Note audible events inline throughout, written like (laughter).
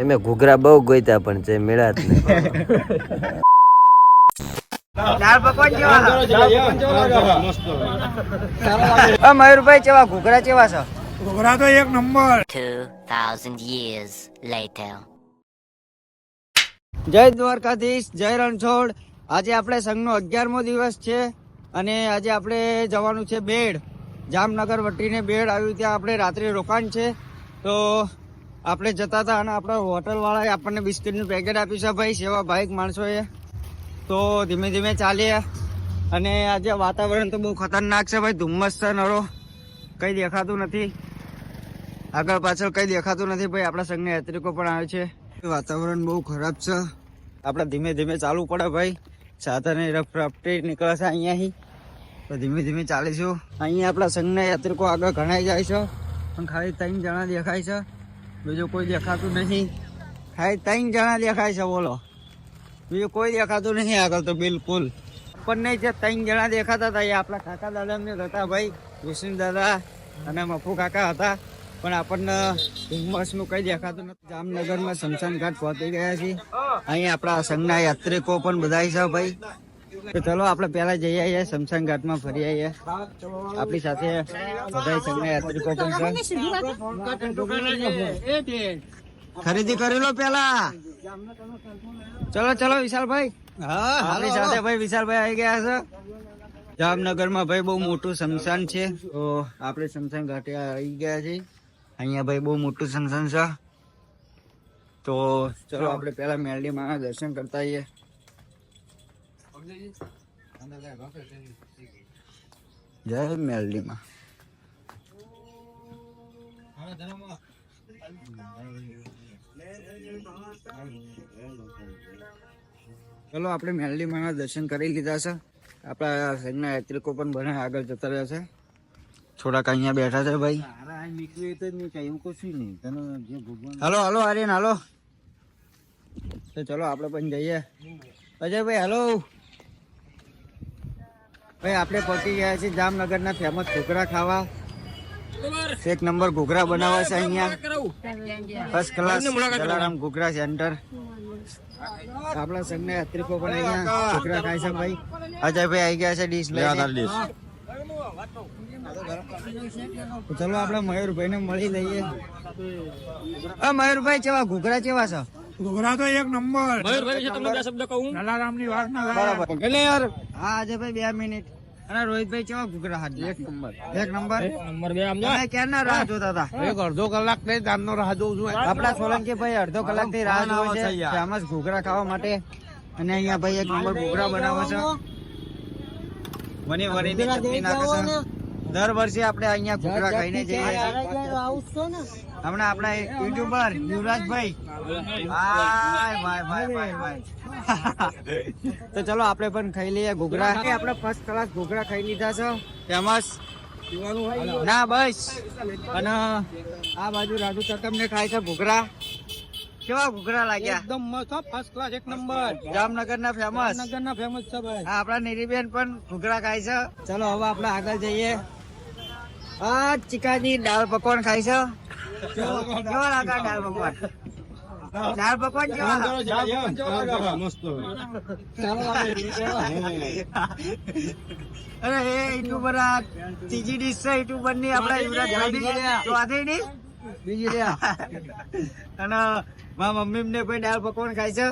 એમે ઘૂઘરા બહુ ગોઈતા પણ છે મેળા જ મયુરભાઈ ચેવા ઘૂઘરા ચેવા છે? ઘૂઘરા તો એક નંબર. 2,000 years later. જય દ્વારકાધીશ જય રણછોડ. આજે આપણે સંઘનો અગિયારમો દિવસ છે અને આજે આપણે જવાનું છે બેડ. જામનગર વટીને બેડ આવ્યું ત્યાં આપણે રાત્રે રોકાણ છે. તો આપણે જતા હતા અને આપણા હોટલવાળાએ આપણને બિસ્કિટનું પેકેટ આપ્યું છે. ભાઈ, સેવા ભાઈક માણસોએ. તો ધીમે ધીમે ચાલીએ. અને આજે વાતાવરણ તો બહુ ખતરનાક છે ભાઈ. ધુમ્મસ છે નરો. કંઈ દેખાતું નથી. આગળ પાછળ કંઈ દેખાતું નથી ભાઈ. આપણા સંઘના યાત્રિકો પણ આવે છે. વાતાવરણ બહુ ખરાબ છે. આપણે ધીમે ધીમે ચાલવું પડે ભાઈ. સાધને રફ રફટી નીકળે છે અહીંયાથી. તો ધીમે ધીમે ચાલીશું. અહીંયા આપણા સંઘના યાત્રિકો આગળ ઘણાઈ જાય છે. પણ ખાલી ત્રણ જણા દેખાય છે. બીજું કોઈ દેખાતું નહીં ખાલી ત્રણ જણા દેખાય છે, બોલો. બીજું કોઈ દેખાતું નહીં આગળ તો બિલકુલ. આપણને જે ત્રણ જણા દેખાતા હતા એ આપણા કાકા દાદાને જ હતા ભાઈ, વિષ્ણુ દાદા અને મફુ કાકા હતા. પણ આપણને ધુમ્મસનું કંઈ દેખાતું નથી. જામનગરમાં શમશાન ઘાટ પહોંચી ગયા છીએ. અહીં આપણા સંઘના યાત્રિકો પણ બધા છે ભાઈ. ચલો આપણે પહેલા જઈ આવીએ શમશાન ઘાટમાં ફરી આવીએ. આપણી સાથે બધા સંઘના યાત્રિકો પણ છે. ખરીદી કરી લો પેલા ચલો ચલો વિશાલભાઈ. આપણી સાથે ભાઈ વિશાલભાઈ આવી ગયા છે. જામનગરમાં ભાઈ બહુ મોટું શમશાન છે. તો આપણે શમશાન ઘાટે આવી ગયા છીએ. અહીંયા ભાઈ બહુ મોટું શમશાન છે. તો ચલો આપણે પેલા મેલડી માં દર્શન કરતા આવીએ. જય મેલડી ચલો, આપણે મેલડી દર્શન કરી લીધા છે. આપણા સંઘના યાત્રિકો પણ બને આગળ જતા રહ્યા છે. થોડાક અહીંયા બેઠા છે ભાઈ. હાલો હાલો, આર્યન, હાલો. તો ચલો, આપણે પણ જઈએ. અજયભાઈ, હાલો. ભાઈ આપણે પહોંચી ગયા છીએ જામનગરના ફેમસ ઘૂઘરા ખાવા. એક નંબર ઘૂઘરા બનાવવા છે અહીંયા. ફર્સ્ટ ક્લાસ જલારામ ઘૂઘરા સેન્ટર આપણા સંઘના યાત્રિકો પણ અહીંયા ઘૂઘરા ખાય છે ભાઈ. અજયભાઈ આવી ગયા છે ડીશ લઈ ચલો આપણે મયુરભાઈ ને મળી લઈએ. મયુરભાઈ કેવા? ઘૂઘરા કેવા છે? ઘોઘરા તો એક નંબર જલારામની વાત ના બરાબર એટલે યાર હા અજયભાઈ બે મિનિટ અને રોહિતભાઈ કેવા ઘૂઘરા હાથ એક નંબર એક નંબર નંબર બે આમ તમે ક્યારના રાહ જોતા હતા એક અડધો કલાક થઈ દામનો રાહ જોઉં છું આપડા સોલંકી ભાઈ અડધો કલાકથી રાહ જોવે છે ફેમસ ઘૂઘરા ખાવા માટે અને અહીંયા ભાઈ એક નંબર ઘૂઘરા બનાવે છે વની વની ચટણી નાખે છે દર વર્ષે આપણે અહીંયા ઘૂઘરા ખાઈને જઈએ હમણાં આપણા યુટ્યુબર યુવરાજભાઈ. હાય ભાઈ ભાઈ ભાઈ ભાઈ. (laughs) તો ચલો આપણે પણ ખાઈ લઈએ ઘૂઘરા. આપણે ફર્સ્ટ ક્લાસ ઘૂઘરા ખાઈ લીધા છે. ફેમસ. ના બસ. અને આ બાજુ રાજુ તમને ખાય છે ઘૂઘરા. કેવા ઘૂઘરા લાગ્યા? એકદમ મસ્ત ફર્સ્ટ ક્લાસ એક નંબર જામનગર ના ફેમસ જામનગર ના ફેમસ છે ભાઈ. હા આપણા નીરીબેન પણ ઘૂઘરા ખાય છે. ચલો હવે આપણે આગળ જઈએ. આ ચિકાની દાળ પકવાન ખાય છે. કેવા લાગે દાળ પકવાન? દાળ પકવાન કેવા અરે એ યુટ્યુબર આ ત્રીજી ડીશ છે યુટ્યુબરની આપડા યુવરાજ ચોથી ડીશ બીજી રહ્યા અને મારા મમ્મી ને કોઈ દાળ પકવાન ખાય છે?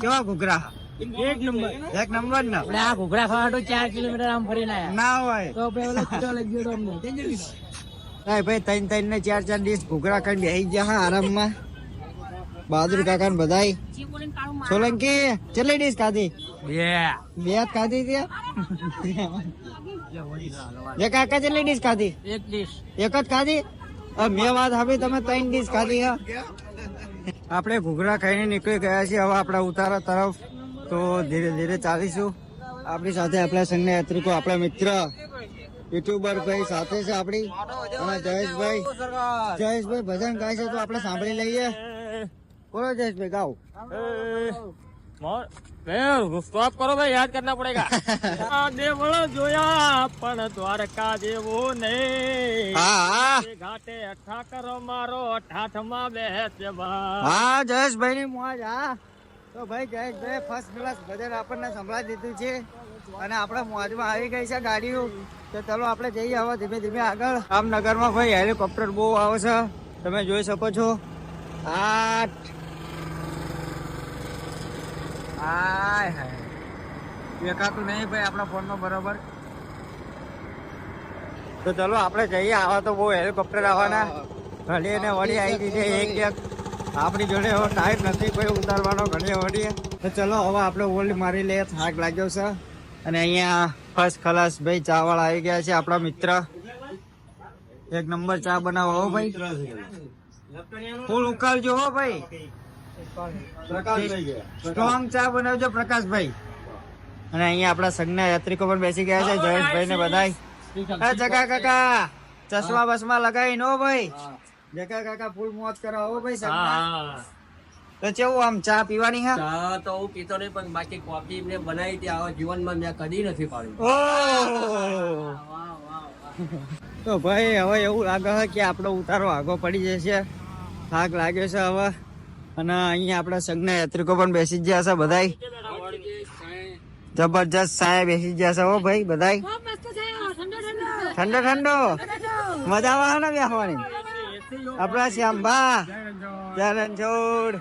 કેવા ઘૂઘરા? એક નંબર. એક નંબર ને? આ ઘૂઘરા ખાવા તો ચાર કિલોમીટર આમ ફરીને આયા. ના હોય. તો ભાઈ ભાઈ ત્રણ ત્રણ ને ચાર ચાર ડીશ ઘૂઘરા ખાઈને બેસી ગયા હા આરામમાં. બહાદુર કાકા ને બધાય. સોલંકી કેટલી ડીશ ખાધી? બે. જ ખાધી ત્યાં (laughs) એ એક જ ડીશ ખાધી? એક ડીશ એક જ ખાધી? મેં વાત આપી તમે ત્રણ ડીશ ખાધી હે. આપણે ઘૂઘરા ખાઈને નીકળી ગયા છીએ હવે આપણા ઉતારા તરફ. તો ધીરે ધીરે ચાલીશું. આપણી સાથે આપણા સંઘના યાત્રિકો આપણા મિત્ર યુટ્યુબર ભાઈ સાથે છે આપણી. અને જયેશભાઈ. જયેશભાઈ ભજન ગાય છે તો આપણે સાંભળી લઈએ. બોલો જયેશભાઈ ગાઓ. સ્ટોપ કરો ભાઈ યાદ કરના પડેગા. (laughs) દેવળ જોયા પણ દ્વારકા જેવો નહીં. ઘાટે ઠાકર મારો ઠાઠમાં બેસે હા જયેશભાઈ ની મોજ હા. તો ભાઈ જયેશભાઈ ફર્સ્ટ ક્લાસ ભજન આપણને સંભળાવી દીધું છે. અને આપણે મોજમાં આવી ગઈ છે ગાડીઓ. તો ચલો આપણે જઈએ હવે ધીમે ધીમે આગળ. જામનગરમાં ભાઈ હેલિકોપ્ટર બહુ આવે છે તમે જોઈ શકો છો. આઠ હાય હાય. દેખાતું નહીં ભાઈ આપણા ફોનમાં બરોબર. તો ચલો આપણે જઈએ. આવા તો બહુ હેલિકોપ્ટર આવવાના. ઘડી ને વળી આવી ગઈ છે એક એક. આપણી જોડે એવો ટાઈમ નથી કોઈ ઉતારવાનો ઘડીએ વળી તો ચલો હવે આપણે ઓલ્ડ મારી લઈએ થાક લાગ્યો છે. અને અહીંયા ફર્સ્ટ ક્લાસ ભાઈ ચા વાળા આવી ગયા છે આપણા મિત્ર. એક નંબર ચા બનાવો ભાઈ. ફૂલ ઉકાળજો હો ભાઈ. સ્ટ્રોંગ ચા બનાવજો પ્રકાશભાઈ. અને અહીંયા આપણા સંજ્ઞા યાત્રિકો પણ બેસી ગયા છે જયેશભાઈ ને બધા જગા કાકા ચશ્મા બસમા લગાવી નો ભાઈ. જગા કાકા ફૂલ મોત કરાવો ભાઈ સંઘના. તો કેવું આમ ચા પીવાની હા? ચા તો હું પીતો નહીં પણ બાકી કોફી મેં બનાવી હતી આવા જીવનમાં મેં કદી નથી પાડી. તો ભાઈ હવે એવું લાગે છે કે આપણો ઉતારો આગો પડી જશે. થાક લાગ્યો છે હવે. અને અહીંયા આપણા સંઘના યાત્રિકો પણ બેસી ગયા છે બધાય. જબરજસ્ત સાયા બેસી ગયા છે હો ભાઈ બધા ઠંડો ઠંડો. મજા આવે ને બેસવાની. આપણા શ્યામભા. ચરણ છોડ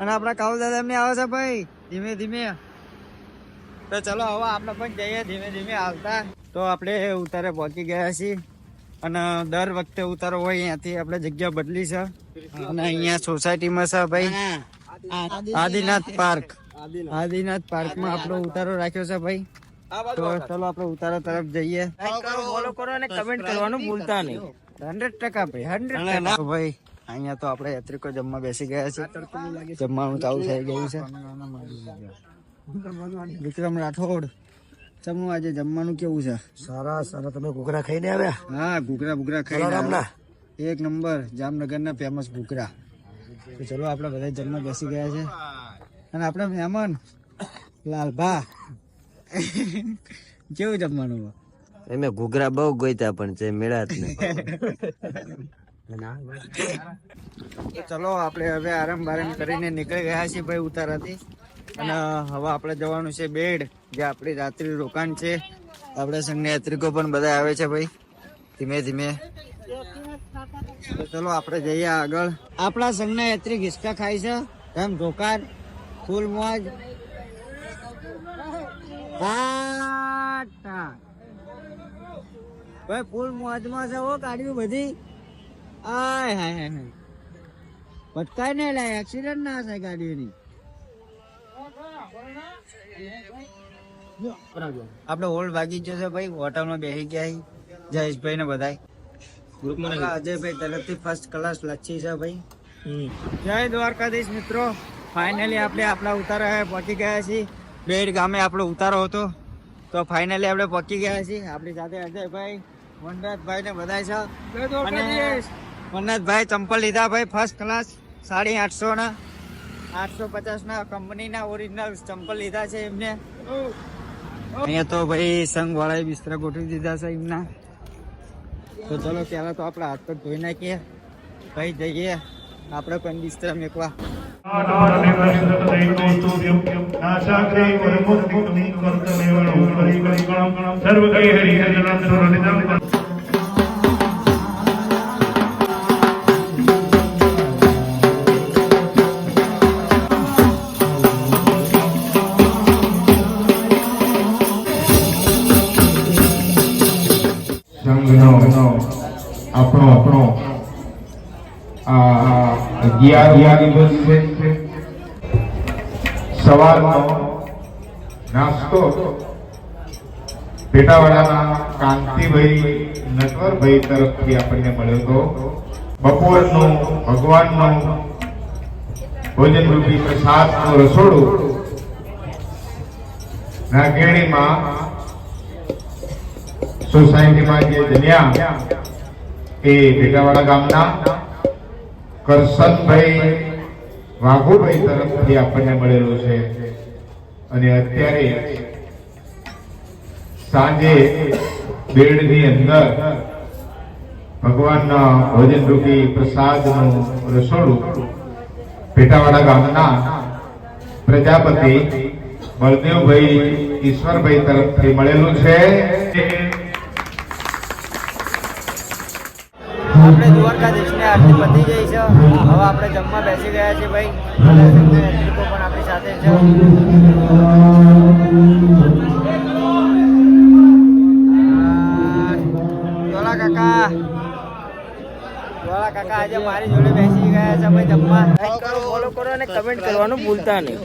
અને આપણા કાઉદાદા એમને આવે છે ભાઈ ધીમે ધીમે. તો ચલો હવે આપણે પણ જઈએ ધીમે ધીમે આવતા તો આપણે ઉતારે પહોંચી ગયા છીએ. અને દર વખતે ઉતારો હોય અહીંયાથી આપણે જગ્યા બદલી છે. અને અહીંયા સોસાયટીમાં છે ભાઈ. આદિનાથ પાર્ક. આદિનાથ પાર્કમાં આપણો ઉતારો રાખ્યો છે ભાઈ. તો ચલો આપણે ઉતારા તરફ જઈએ. ફોલો કરો અને કમેન્ટ કરવાનું ભૂલતા નહીં હંડ્રેડ ટકા. ભાઈ હંડ્રેડ ભાઈ અહીંયા તો આપણે યાત્રિકો જમવા બેસી ગયા છે. જમવાનું ચાલુ થઈ ગયું છે. વિક્રમ રાઠોડ. જમવું આજે જમવાનું કેવું છે? સારા સારા તમે ઘૂઘરા ખાઈને આવ્યા? હા ઘૂઘરા ભૂઘરા ખાઈ જલારામના? એક નંબર જામનગરના ફેમસ ઘૂઘરા. તો ચલો આપણે બધા જમવા બેસી ગયા છે. અને આપણે મહેમાન લાલભા કેવું જમવાનું એમે ઘૂઘરા બહુ ગોઈતા પણ છે મેળા જ ચલો આપણે હવે આરામ બારામ કરીને નીકળી ગયા છીએ ભાઈ ઉતારાથી. અને હવે આપણે જવાનું છે બેડ, જે આપણી રાત્રિ રોકાણ છે. આપણા સંઘના યાત્રિકો પણ બધા આવે છે ભાઈ. ધીમે ધીમે. ચલો આપણે જઈએ આગળ. આપણા સંઘના યાત્રી ઘિસકા ખાય છે. એમ ઢોકાર ફૂલ મોજ. ભાઈ, ફૂલ મોજમાં છે હો ગાડીઓ બધી. આય, હાય હાય પટકાય ને લાય એક્સિડન્ટ ના થાય ગાડીઓની. આપણે હોલ ભાગી ગયો છે ભાઈ હોટલમાં બેસી ગયા. જયેશભાઈ ને બધા અજયભાઈ તરફથી ફર્સ્ટ ક્લાસ લચ્છી છે ભાઈ. જય દ્વારકાધીશ મિત્રો. ફાઇનલી આપણે આપણા ઉતારા પહોંચી ગયા છીએ. બેડ ગામે આપણો ઉતારો હતો. તો ફાઇનલી આપણે પહોંચી ગયા છીએ. આપણી સાથે અજયભાઈ વનરાજભાઈ ને બધા છે વનરાજભાઈ ચંપલ લીધા ભાઈ ફર્સ્ટ ક્લાસ સાડી આઠસો ના આઠસો પચાસ ના કંપનીના ઓરિજિનલ ચંપલ લીધા છે એમને અહીંયા તો ભાઈ સંઘ વાળાએ બિસ્તરા ગોઠવી દીધા છે એમના તો ચલો પહેલા તો આપણે હાથ પગ ધોઈ નાખીએ ભાઈ જઈએ આપણે પણ બિસ્તરા મેકવા સર્વ સંઘનો અગિયાર દિવસ છે. સવારનો નાસ્તો પેટાવાડાના કાંતિભાઈ નટવરભાઈ તરફથી આપણને મળ્યો હતો. બપોરનું ભગવાનનું ભોજન રૂપી પ્રસાદનું રસોડું. નાગેણીમાં સોસાયટીમાં જે જન્યા એ ભેટાવાડા ગામના કરસનભાઈ વાઘુભાઈ તરફથી આપણને મળેલો છે. અને અત્યારે સાંજે બેડની અંદર ભગવાનના ભોજન રૂપી પ્રસાદનું રસોડું પેટાવાડા ગામના પ્રજાપતિ બળદેવભાઈ ઈશ્વરભાઈ તરફથી મળેલું છે. આપણે દ્વારકાધીશને આરતી પતી ગઈ છે. હવે આપણે જમવા બેસી ગયા છે ભાઈ. પણ આપણી સાથે છે. ધોળા કાકા. ધોળા કાકા આજે મારી જોડે બેસી ગયા છે. ભાઈ જમવા. લાઈક કરો ફોલો કરો અને કમેન્ટ કરવાનું ભૂલતા નહીં.